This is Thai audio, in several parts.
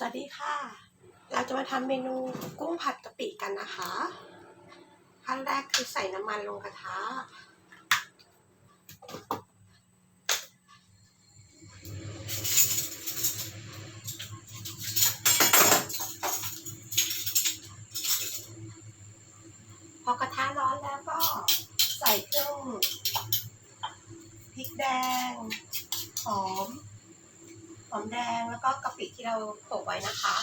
สวัสดีค่ะ เราจะมาทำเมนูกุ้งผัดกะปิกันนะคะ ขั้นแรกคือใส่น้ำมันลงกระทะ พอกระทะร้อนแล้วก็ใส่เครื่อง หอมแดงแล้วก็กะปิที่เราโขลกไว้นะคะ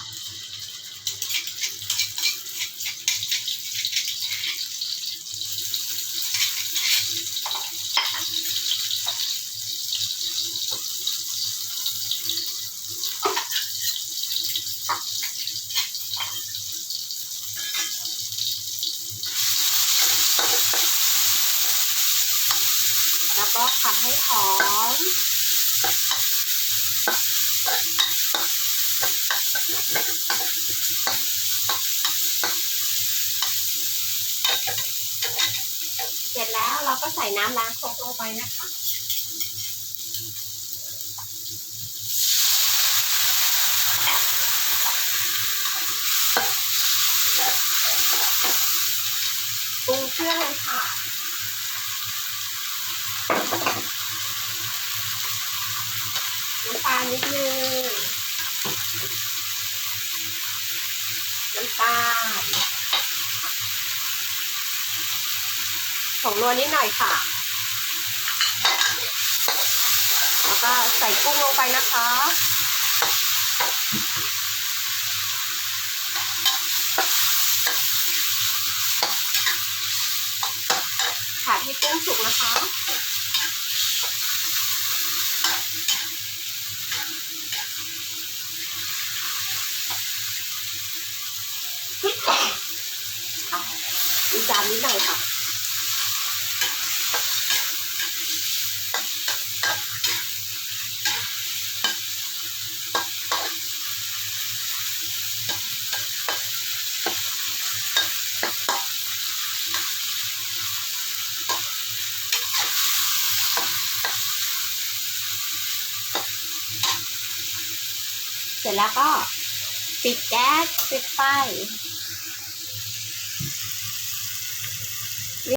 แล้วก็ผัดให้หอม เสร็จแล้วเรา ก็ใส่น้ำล้างครกลงไปนะคะปรุงเครื่องเลยค่ะน้ำตาลนิดนึงน้ำตาล ผงนัวนิดหน่อยค่ะ แล้วก็ใส่กุ้งลงไปนะคะ ผัดให้กุ้งสุกนะคะอีจานนิดหน่อยค่ะ เสร็จแล้วก็ปิดแก๊สปิดไฟ